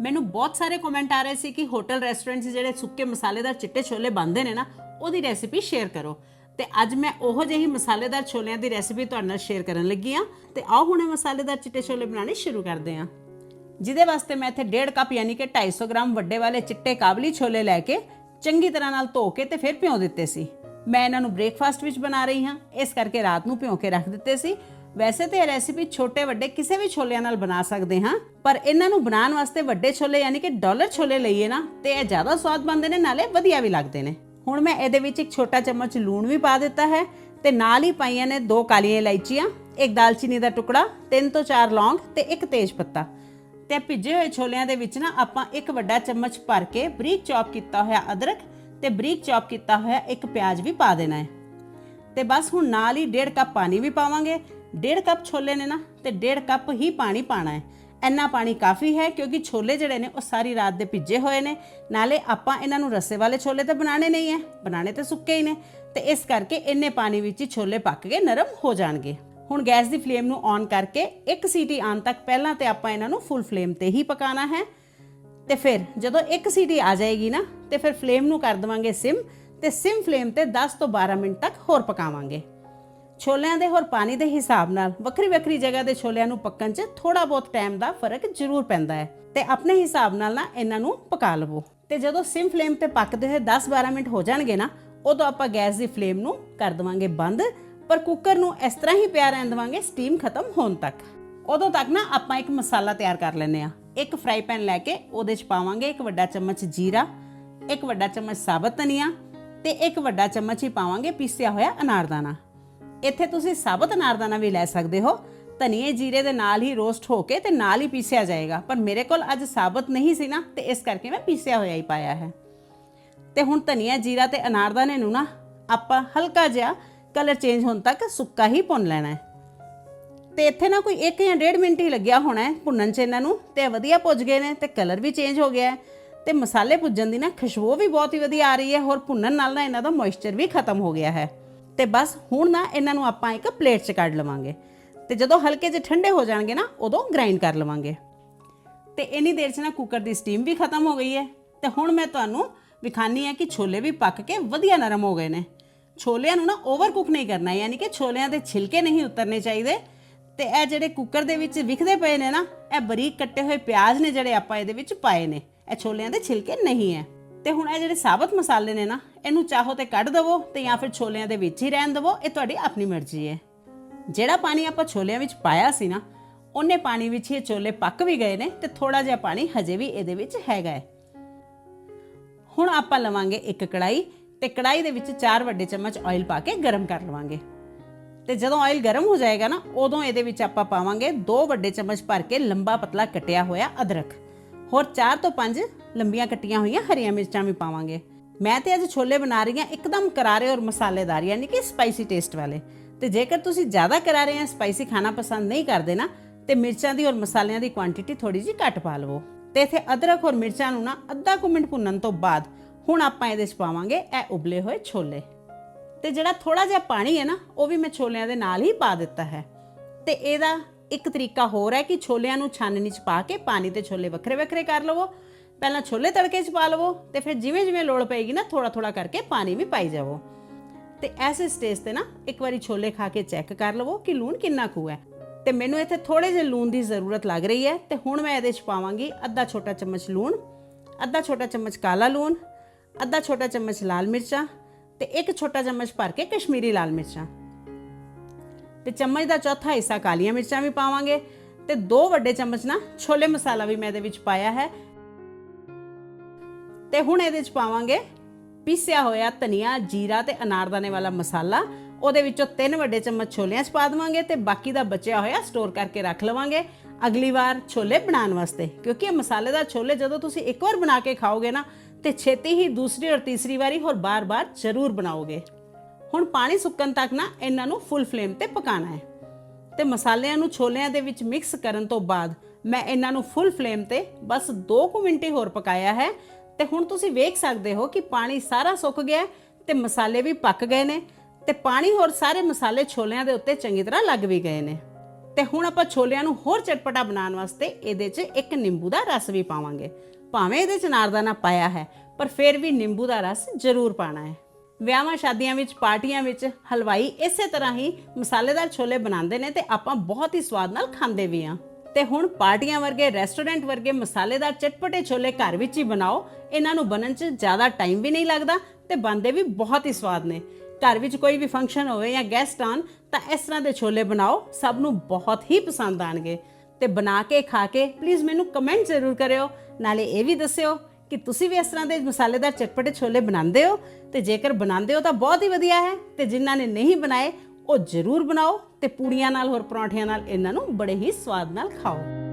ਮੈਨੂੰ ਬਹੁਤ ਸਾਰੇ ਕਮੈਂਟ ਆ ਰਹੇ ਸੀ ਕਿ ਹੋਟਲ ਰੈਸਟੋਰੈਂਟਸ ਜਿਹੜੇ ਸੁੱਕੇ ਮਸਾਲੇਦਾਰ ਚਿੱਟੇ ਛੋਲੇ ਬਣਦੇ ਨੇ ਨਾ, ਉਹਦੀ ਰੈਸਿਪੀ ਸ਼ੇਅਰ ਕਰੋ। ਤੇ ਅੱਜ ਮੈਂ ਉਹੋ ਜਿਹੀ ਮਸਾਲੇਦਾਰ ਛੋਲਿਆਂ ਦੀ ਰੈਸਿਪੀ ਤੁਹਾਡੇ ਨਾਲ ਸ਼ੇਅਰ ਕਰਨ ਲੱਗੀ ਆ ਤੇ ਆਓ ਹੁਣੇ ਮਸਾਲੇਦਾਰ ਚਿੱਟੇ ਛੋਲੇ ਬਣਾਉਣੇ ਸ਼ੁਰੂ ਕਰਦੇ ਹਾਂ। ਜਿਹਦੇ ਵਾਸਤੇ ਮੈਂ ਇੱਥੇ 1.5 ਕੱਪ ਯਾਨੀ ਕਿ 250 ਗ੍ਰਾਮ ਵੱਡੇ ਵਾਲੇ ਚਿੱਟੇ ਕਾਬਲੀ ਛੋਲੇ ਲੈ ਕੇ ਚੰਗੀ ਤਰ੍ਹਾਂ ਨਾਲ ਧੋ ਕੇ ਤੇ ਫਿਰ ਭਿਉਂ ਦਿੱਤੇ ਸੀ। ਮੈਂ ਇਹਨਾਂ ਨੂੰ ਬ੍ਰੇਕਫਾਸਟ ਵਿੱਚ ਬਣਾ ਰਹੀ ਹਾਂ। ਇਸ ਕਰਕੇ ਰਾਤ ਨੂੰ ਭਿਉਂ ਕੇ ਰੱਖ ਦਿੱਤੇ ਸੀ। ਵੈਸੇ ਤੇ ਇਹ ਰੈਸਿਪੀ ਛੋਟੇ ਵੱਡੇ ਕਿਸੇ ਵੀ ਛੋਲਿਆਂ ਨਾਲ ਬਣਾ ਸਕਦੇ ਹਾਂ, ਪਰ ਇਹਨਾਂ ਨੂੰ ਬਣਾਉਣ ਵਾਸਤੇ ਵੱਡੇ ਛੋਲੇ ਯਾਨੀ ਕਿ ਡਾਲਰ ਛੋਲੇ ਲਈਏ ਨਾ, ਤੇ ਇਹ ਜ਼ਿਆਦਾ ਸਵਾਦ ਬਣਦੇ ਨੇ, ਨਾਲੇ ਵਧੀਆ ਵੀ ਲੱਗਦੇ ਨੇ। ਹੁਣ ਮੈਂ ਇਹਦੇ ਵਿੱਚ ਇੱਕ ਛੋਟਾ ਚਮਚ ਲੂਣ ਵੀ ਪਾ ਦਿੱਤਾ ਹੈ, ਤੇ ਨਾਲ ਹੀ ਪਾਈਆਂ ਨੇ ਦੋ ਕਾਲੀਆਂ ਇਲਾਇਚੀਆਂ, ਇੱਕ ਦਾਲਚੀਨੀ ਦਾ ਟੁਕੜਾ, ਤਿੰਨ ਤੋਂ ਚਾਰ ਲੌਂਗ ਤੇ ਇੱਕ ਤੇਜ ਪੱਤਾ। ਤੇ ਭਿੱਜੇ ਹੋਏ ਛੋਲਿਆਂ ਦੇ ਵਿੱਚ ਨਾ ਆਪਾਂ ਇੱਕ ਵੱਡਾ ਚਮਚ ਭਰ ਕੇ ਬਰੀਕ ਚੌਪ ਕੀਤਾ ਹੋਇਆ ਅਦਰਕ ਤੇ ਬਰੀਕ ਚੌਪ ਕੀਤਾ ਹੋਇਆ ਇੱਕ ਪਿਆਜ਼ ਵੀ ਪਾ ਦੇਣਾ ਹੈ। ਤੇ ਬਸ ਹੁਣ ਨਾਲ ਹੀ ਡੇਢ ਕੱਪ ਪਾਣੀ ਵੀ ਪਾਵਾਂਗੇ। ਡੇਢ ਕੱਪ ਛੋਲੇ ਨੇ ਨਾ, ਤੇ ਡੇਢ ਕੱਪ ਹੀ ਪਾਣੀ ਪਾਣਾ ਹੈ। ਇੰਨਾ ਪਾਣੀ ਕਾਫੀ ਹੈ ਕਿਉਂਕਿ ਛੋਲੇ ਜਿਹੜੇ ਨੇ, ਉਹ ਸਾਰੀ ਰਾਤ ਦੇ ਭਿੱਜੇ ਹੋਏ ਨੇ। ਨਾਲੇ ਆਪਾਂ ਇਹਨਾਂ ਨੂੰ ਰੱਸੇ ਵਾਲੇ ਛੋਲੇ ਤਾਂ ਬਣਾਣੇ ਨਹੀਂ ਹੈ ਬਣਾਣੇ ਤਾਂ ਸੁੱਕੇ ਹੀ ਨੇ। ਤੇ ਇਸ ਕਰਕੇ ਇੰਨੇ ਪਾਣੀ ਵਿੱਚ ਹੀ ਛੋਲੇ ਪੱਕ ਕੇ ਨਰਮ ਹੋ ਜਾਣਗੇ। ਹੁਣ ਗੈਸ ਦੀ ਫਲੇਮ ਨੂੰ ਔਨ ਕਰਕੇ ਇੱਕ ਸੀਟੀ ਆਉਣ ਤੱਕ ਪਹਿਲਾਂ ਤੇ ਆਪਾਂ ਇਹਨਾਂ ਨੂੰ ਫੁੱਲ ਫਲੇਮ ਤੇ ਹੀ ਪਕਾਉਣਾ ਹੈ। ਤੇ ਫਿਰ ਜਦੋਂ ਇੱਕ ਸੀਟੀ ਆ ਜਾਏਗੀ ਨਾ, ਤੇ ਫਿਰ ਫਲੇਮ ਨੂੰ ਕਰ ਦਵਾਂਗੇ ਸਿਮ। ਤੇ ਸਿਮ ਫਲੇਮ ਤੇ 10 ਤੋਂ 12 ਮਿੰਟ ਤੱਕ ਹੋਰ ਪਕਾਵਾਂਗੇ। ਛੋਲਿਆਂ ਦੇ ਹੋਰ ਪਾਣੀ ਦੇ ਹਿਸਾਬ ਨਾਲ ਵੱਖਰੀ ਵੱਖਰੀ ਜਗ੍ਹਾ ਦੇ ਛੋਲਿਆਂ ਨੂੰ ਪੱਕਣ 'ਚ ਥੋੜਾ ਬਹੁਤ ਟਾਈਮ ਦਾ ਫ਼ਰਕ ਜ਼ਰੂਰ ਪੈਂਦਾ ਹੈ ਤੇ ਆਪਣੇ ਹਿਸਾਬ ਨਾਲ ਨਾ ਇਹਨਾਂ ਨੂੰ ਪਕਾ ਲਵੋ। ਤੇ ਜਦੋਂ ਸਿਮ ਫਲੇਮ ਤੇ ਪੱਕਦੇ ਹੋਏ 10-12 ਮਿੰਟ ਹੋ ਜਾਣਗੇ ਨਾ, ਉਦੋਂ ਆਪਾਂ ਗੈਸ ਦੀ ਫਲੇਮ ਨੂੰ ਕਰ ਦਵਾਂਗੇ ਬੰਦ, ਪਰ ਕੁੱਕਰ ਨੂੰ ਇਸ ਤਰ੍ਹਾਂ ਹੀ ਪਿਆ ਰਹਿਣ ਦਵਾਂਗੇ ਸਟੀਮ ਖਤਮ ਹੋਣ ਤੱਕ। ਉਦੋਂ ਤੱਕ ਨਾ ਆਪਾਂ ਇੱਕ ਮਸਾਲਾ ਤਿਆਰ ਕਰ ਲੈਨੇ ਆ ਇੱਕ ਫਰਾਈ ਪੈਨ ਲੈ ਕੇ ਉਹਦੇ 'ਚ ਪਾਵਾਂਗੇ ਇੱਕ ਵੱਡਾ ਚਮਚ ਜੀਰਾ, ਇੱਕ ਵੱਡਾ ਚਮਚ ਸਾਬਤ ਧਨੀਆ ਤੇ ਇੱਕ ਵੱਡਾ ਚਮਚ ਹੀ ਪਾਵਾਂਗੇ ਪੀਸਿਆ ਹੋਇਆ ਅਨਾਰਦਾਨਾ ਇੱਥੇ ਤੁਸੀਂ ਸਾਬਤ ਅਨਾਰਦਾਨਾ ਵੀ ਲੈ ਸਕਦੇ ਹੋ। ਧਨੀਏ ਜੀਰੇ ਦੇ ਨਾਲ ਹੀ ਰੋਸਟ ਹੋ ਕੇ ਤੇ ਨਾਲ ਹੀ ਪੀਸਿਆ ਜਾਏਗਾ। ਪਰ ਮੇਰੇ ਕੋਲ ਅੱਜ ਸਾਬਤ ਨਹੀਂ ਸੀ ਨਾ, ਤੇ ਇਸ ਕਰਕੇ ਮੈਂ ਪੀਸਿਆ ਹੋਇਆ ਹੀ ਪਾਇਆ ਹੈ। ਤੇ ਹੁਣ ਧਨੀਆ ਜੀਰਾ ਤੇ ਅਨਾਰਦਾਨੇ ਨੂੰ ਨਾ ਆਪਾਂ ਹਲਕਾ ਜਿਹਾ ਕਲਰ ਚੇਂਜ ਹੋਣ ਤੱਕ ਸੁੱਕਾ ਹੀ ਭੁੰਨ ਲੈਣਾ ਹੈ। ਤੇ ਇੱਥੇ ਨਾ ਕੋਈ 1 ਜਾਂ 1.5 ਮਿੰਟ ਹੀ ਲੱਗਿਆ ਹੋਣਾ ਹੈ ਭੁੰਨਣ 'ਚ ਇਹਨਾਂ ਨੂੰ। ਤੇ ਵਧੀਆ ਭੁੱਜ ਗਏ ਨੇ ਤੇ ਕਲਰ ਵੀ ਚੇਂਜ ਹੋ ਗਿਆ ਹੈ। ਤੇ ਮਸਾਲੇ ਭੁੱਜਣ ਦੀ ਨਾ ਖੁਸ਼ਬੂ ਵੀ ਬਹੁਤ ਹੀ ਵਧੀਆ ਆ ਰਹੀ ਹੈ, ਹੋਰ ਭੁੰਨਣ ਨਾਲ ਨਾ ਇਹਨਾਂ ਦਾ ਮੋਇਸਚਰ ਵੀ ਖਤਮ ਹੋ ਗਿਆ ਹੈ। ਤੇ ਬਸ ਹੁਣ ਨਾ ਇਹਨਾਂ ਨੂੰ ਆਪਾਂ ਇੱਕ ਪਲੇਟ 'ਚ ਕੱਢ ਲਵਾਂਗੇ। ਤੇ ਜਦੋਂ ਹਲਕੇ ਜਿਹੇ ਠੰਡੇ ਹੋ ਜਾਣਗੇ ਨਾ, ਉਦੋਂ ਗ੍ਰਾਈਂਡ ਕਰ ਲਵਾਂਗੇ। ਤੇ ਇੰਨੀ ਦੇਰ 'ਚ ਨਾ ਕੁੱਕਰ ਦੀ ਸਟੀਮ ਵੀ ਖਤਮ ਹੋ ਗਈ ਹੈ। ਤੇ ਹੁਣ ਮੈਂ ਤੁਹਾਨੂੰ ਵਿਖਾਨੀ ਹੈ ਕਿ ਛੋਲੇ ਵੀ ਪੱਕ ਕੇ ਵਧੀਆ ਨਰਮ ਹੋ ਗਏ ਨੇ। ਛੋਲਿਆਂ ਨੂੰ ਨਾ ਓਵਰ ਕੁੱਕ ਨਹੀਂ ਕਰਨਾ, ਯਾਨੀ ਕਿ ਛੋਲਿਆਂ ਦੇ ਛਿਲਕੇ ਨਹੀਂ ਉਤਰਨੇ ਚਾਹੀਦੇ। ਤੇ ਇਹ ਜਿਹੜੇ ਕੁੱਕਰ ਦੇ ਵਿੱਚ ਵਿਖਦੇ ਪਏ ਨੇ ਨਾ, ਇਹ ਬਰੀਕ ਕੱਟੇ ਹੋਏ ਪਿਆਜ਼ ਨੇ ਜਿਹੜੇ ਆਪਾਂ ਇਹਦੇ ਵਿੱਚ ਪਾਏ ਨੇ। ਇਹ ਛੋਲਿਆਂ ਦੇ ਛਿਲਕੇ ਨਹੀਂ ਹੈ ਤੇ ਹੁਣ ਇਹ ਜਿਹੜੇ ਸਾਬਤ ਮਸਾਲੇ ਨੇ ਨਾ, ਇਹਨੂੰ ਚਾਹੋ ਤੇ ਕੱਢ ਦਵੋ ਤੇ ਜਾਂ ਫਿਰ ਛੋਲਿਆਂ ਦੇ ਵਿੱਚ ਹੀ ਰਹਿਣ ਦਵੋ, ਇਹ ਤੁਹਾਡੀ ਆਪਣੀ ਮਰਜ਼ੀ ਹੈ ਜਿਹੜਾ ਪਾਣੀ ਆਪਾਂ ਛੋਲਿਆਂ ਵਿੱਚ ਪਾਇਆ ਸੀ ਨਾ, ਉਹਨੇ ਪਾਣੀ ਵਿੱਚ ਹੀ ਇਹ ਛੋਲੇ ਪੱਕ ਵੀ ਗਏ ਨੇ ਤੇ ਥੋੜਾ ਜਿਹਾ ਪਾਣੀ ਹਜੇ ਵੀ ਇਹਦੇ ਵਿੱਚ ਹੈਗਾ ਹੈ ਹੁਣ ਆਪਾਂ ਲਵਾਂਗੇ ਇੱਕ ਕੜਾਈ ਤੇ ਕੜਾਈ ਦੇ ਵਿੱਚ 4 ਵੱਡੇ ਚਮਚ ਆਇਲ ਪਾ ਕੇ ਗਰਮ ਕਰ ਲਵਾਂਗੇ। ਤੇ ਜਦੋਂ ਆਇਲ ਗਰਮ ਹੋ ਜਾਏਗਾ ਨਾ, ਉਦੋਂ ਇਹਦੇ ਵਿੱਚ ਆਪਾਂ ਪਾਵਾਂਗੇ 2 ਵੱਡੇ ਚਮਚ ਭਰ ਕੇ ਲੰਬਾ ਪਤਲਾ ਕਟਿਆ ਹੋਇਆ ਅਦਰਕ। ਹੋਰ 4 ਤੋਂ 5 ਲੰਬੀਆਂ ਕੱਟੀਆਂ ਹੋਈਆਂ ਹਰੀਆਂ ਮਿਰਚਾਂ ਵੀ ਪਾਵਾਂਗੇ। ਮੈਂ ਤੇ ਅੱਜ ਛੋਲੇ ਬਣਾ ਰਹੀ ਹਾਂ ਇੱਕਦਮ ਕਰਾਰੇ ਔਰ ਮਸਾਲੇਦਾਰ, ਯਾਨੀ ਕਿ ਸਪਾਈਸੀ ਟੇਸਟ ਵਾਲੇ। ਤੇ ਜੇਕਰ ਤੁਸੀਂ ਜ਼ਿਆਦਾ ਕਰਾਰੇ ਜਾਂ ਸਪਾਈਸੀ ਖਾਣਾ ਪਸੰਦ ਨਹੀਂ ਕਰਦੇ ਨਾ, ਤੇ ਮਿਰਚਾਂ ਦੀ ਔਰ ਮਸਾਲਿਆਂ ਦੀ ਕੁਆਂਟੀਟੀ ਥੋੜੀ ਜਿਹੀ ਘੱਟ ਪਾ ਲਵੋ। ਤੇ ਇਥੇ ਅਦਰਕ ਔਰ ਮਿਰਚਾਂ ਨੂੰ ਨਾ ਅੱਧਾ ਕੁ ਮਿੰਟ ਭੁੰਨਣ ਤੋਂ ਬਾਅਦ ਹੁਣ ਆਪਾਂ ਇਹਦੇ 'ਚ ਪਾਵਾਂਗੇ ਇਹ ਉਬਲੇ ਹੋਏ ਛੋਲੇ। ਤੇ ਜਿਹੜਾ ਥੋੜਾ ਜਿਹਾ ਪਾਣੀ ਹੈ ਨਾ, ਉਹ ਵੀ ਮੈਂ ਛੋਲਿਆਂ ਦੇ ਨਾਲ ਹੀ ਪਾ ਦਿੱਤਾ ਹੈ। ਤੇ ਇਹਦਾ ਇੱਕ ਤਰੀਕਾ ਹੋਰ ਹੈ ਕਿ ਛੋਲਿਆਂ ਨੂੰ ਛਾਨਣੀ 'ਚ ਪਾ ਕੇ ਪਾਣੀ ਤੇ ਛੋਲੇ ਵੱਖਰੇ ਵੱਖਰੇ ਕਰ ਲਵੋ। ਪਹਿਲਾਂ ਛੋਲੇ ਤੜਕੇ 'ਚ ਪਾ ਲਵੋ ਤੇ ਫਿਰ ਜਿਵੇਂ ਜਿਵੇਂ ਲੋੜ ਪਏਗੀ ਨਾ ਥੋੜਾ ਥੋੜਾ ਕਰਕੇ ਪਾਣੀ ਵੀ ਪਾਈ ਜਾਵੋ। ਤੇ ਐਸੇ ਸਟੇਜ ਤੇ ਨਾ, ਇੱਕ ਵਾਰੀ ਛੋਲੇ ਖਾ ਕੇ ਚੈੱਕ ਕਰ ਲਵੋ ਕਿ ਲੂਣ ਕਿੰਨਾ ਕੁ ਹੈ। ਤੇ ਮੈਨੂੰ ਇੱਥੇ ਥੋੜੇ ਜਿਹੇ ਲੂਣ ਦੀ ਜ਼ਰੂਰਤ ਲੱਗ ਰਹੀ ਹੈ। ਤੇ ਹੁਣ ਮੈਂ ਇਹਦੇ 'ਚ ਪਾਵਾਂਗੀ ਅੱਧਾ ਛੋਟਾ ਚਮਚ ਲੂਣ, ਅੱਧਾ ਛੋਟਾ ਚਮਚ ਕਾਲਾ ਲੂਣ, ਅੱਧਾ ਛੋਟਾ ਚਮਚ ਲਾਲ ਮਿਰਚਾਂ ਤੇ ਇੱਕ ਛੋਟਾ ਚਮਚ ਭਰ ਕੇ ਕਸ਼ਮੀਰੀ ਲਾਲ ਮਿਰਚਾਂ। ਤੇ ਚਮਚ ਦਾ ਚੌਥਾ ਹਿੱਸਾ ਕਾਲੀਆਂ ਮਿਰਚਾਂ ਵੀ ਪਾਵਾਂਗੇ ਤੇ ਦੋ ਵੱਡੇ ਚਮਚ ਨਾ ਛੋਲੇ ਮਸਾਲਾ ਵੀ ਮੈਂ ਇਹਦੇ ਵਿੱਚ ਪਾਇਆ ਹੈ। ਤੇ ਹੁਣ ਇਹਦੇ ਵਿੱਚ ਪਾਵਾਂਗੇ ਪੀਸਿਆ ਹੋਇਆ ਧਨੀਆ, ਜੀਰਾ ਤੇ ਅਨਾਰਦਾਨੇ ਵਾਲਾ ਮਸਾਲਾ। ਉਹਦੇ ਵਿੱਚੋਂ ਤਿੰਨ ਵੱਡੇ ਚਮਚ ਛੋਲਿਆਂ 'ਚ ਪਾ ਦੇਵਾਂਗੇ ਤੇ ਬਾਕੀ ਦਾ ਬਚਿਆ ਹੋਇਆ ਸਟੋਰ ਕਰਕੇ ਰੱਖ ਲਵਾਂਗੇ ਅਗਲੀ ਵਾਰ ਛੋਲੇ ਬਣਾਉਣ ਵਾਸਤੇ। ਕਿਉਂਕਿ ਇਹ ਮਸਾਲੇ ਦਾ ਛੋਲੇ ਜਦੋਂ ਤੁਸੀਂ ਇੱਕ ਵਾਰ ਬਣਾ ਕੇ ਖਾਓਗੇ ਨਾ ਤੇ ਛੇਤੀ ਹੀ ਦੂਸਰੀ ਔਰ ਤੀਸਰੀ ਵਾਰੀ ਹੋਰ ਬਾਰ-ਬਾਰ ਜ਼ਰੂਰ ਬਣਾਓਗੇ। ਹੁਣ ਪਾਣੀ ਸੁੱਕਣ ਤੱਕ ਨਾ ਇਹਨਾਂ ਨੂੰ ਫੁੱਲ ਫਲੇਮ ਤੇ ਪਕਾਣਾ ਹੈ। ਤੇ ਮਸਾਲਿਆਂ ਨੂੰ ਛੋਲਿਆਂ ਦੇ ਵਿੱਚ ਮਿਕਸ ਕਰਨ ਤੋਂ ਬਾਅਦ ਮੈਂ ਇਹਨਾਂ ਨੂੰ ਫੁੱਲ ਫਲੇਮ ਤੇ ਬਸ 2 ਕੁ ਮਿੰਟ ਹੀ ਹੋਰ ਪਕਾਇਆ ਹੈ। ਤੇ ਹੁਣ ਤੁਸੀਂ ਵੇਖ ਸਕਦੇ ਹੋ ਕਿ ਪਾਣੀ ਸਾਰਾ ਸੁੱਕ ਗਿਆ ਹੈ ਤੇ ਮਸਾਲੇ ਵੀ ਪੱਕ ਗਏ ਨੇ ਤੇ ਪਾਣੀ ਹੋਰ ਸਾਰੇ ਮਸਾਲੇ ਛੋਲਿਆਂ ਦੇ ਉੱਤੇ ਚੰਗੀ ਤਰ੍ਹਾਂ ਲੱਗ ਵੀ ਗਏ ਨੇ। ਤੇ ਹੁਣ ਆਪਾਂ ਛੋਲਿਆਂ ਨੂੰ ਹੋਰ ਚਟਪਟਾ ਬਣਾਉਣ ਵਾਸਤੇ ਇਹਦੇ 'ਚ ਇੱਕ ਨਿੰਬੂ ਦਾ ਰਸ ਵੀ ਪਾਵਾਂਗੇ। ਭਾਵੇਂ ਇਹਦੇ 'ਚ ਨਾਰਦਾਨਾ ਪਾਇਆ ਹੈ, ਪਰ ਫਿਰ ਵੀ ਨਿੰਬੂ ਦਾ ਰਸ ਜ਼ਰੂਰ ਪਾਣਾ ਹੈ। ਵਿਆਹਾਂ ਸ਼ਾਦੀਆਂ ਵਿੱਚ, ਪਾਰਟੀਆਂ ਵਿੱਚ ਹਲਵਾਈ ਇਸੇ ਤਰ੍ਹਾਂ ਹੀ ਮਸਾਲੇਦਾਰ ਛੋਲੇ ਬਣਾਉਂਦੇ ਨੇ ਤੇ ਆਪਾਂ ਬਹੁਤ ਹੀ ਸਵਾਦ ਨਾਲ ਖਾਂਦੇ ਵੀ ਹਾਂ। ਤੇ ਹੁਣ ਪਾਰਟੀਆਂ ਵਰਗੇ, ਰੈਸਟੋਰੈਂਟ ਵਰਗੇ ਮਸਾਲੇਦਾਰ ਚਟਪਟੇ ਛੋਲੇ ਘਰ ਵਿੱਚ ਹੀ ਬਣਾਓ, ਇਹਨਾਂ ਨੂੰ ਬਣਨ 'ਚ ਜ਼ਿਆਦਾ ਟਾਈਮ ਵੀ ਨਹੀਂ ਲੱਗਦਾ ਤੇ ਬਣਦੇ ਵੀ ਬਹੁਤ ਹੀ ਸਵਾਦ ਨੇ। ਘਰ ਵਿੱਚ ਕੋਈ ਵੀ ਫੰਕਸ਼ਨ ਹੋਵੇ ਜਾਂ ਗੈਸਟ ਆਣ ਤਾਂ ਇਸ ਤਰ੍ਹਾਂ ਦੇ ਛੋਲੇ ਬਣਾਓ, ਸਭ ਨੂੰ ਬਹੁਤ ਹੀ ਪਸੰਦ ਆਣਗੇ ਤੇ ਬਣਾ ਕੇ, ਖਾ ਕੇ ਪਲੀਜ਼ ਮੈਨੂੰ ਕਮੈਂਟ ਜ਼ਰੂਰ ਕਰਿਓ। ਨਾਲੇ ਇਹ ਵੀ ਦੱਸਿਓ ਕਿ ਤੁਸੀਂ ਵੀ ਇਸ ਤਰ੍ਹਾਂ ਦੇ ਮਸਾਲੇਦਾਰ ਚਟਪਟੇ ਛੋਲੇ ਬਣਾਉਂਦੇ ਹੋ ਤੇ ਜੇਕਰ ਬਣਾਉਂਦੇ ਹੋ ਤਾਂ ਬਹੁਤ ਹੀ ਵਧੀਆ ਹੈ ਤੇ ਜਿਨ੍ਹਾਂ ਨੇ ਨਹੀਂ ਬਣਾਏ, ਉਹ ਜ਼ਰੂਰ ਬਣਾਓ ਤੇ ਪੂੜੀਆਂ ਨਾਲ ਹੋਰ ਪਰੌਂਠਿਆਂ ਨਾਲ ਇਹਨਾਂ ਨੂੰ ਬੜੇ ਹੀ ਸਵਾਦ ਨਾਲ ਖਾਓ।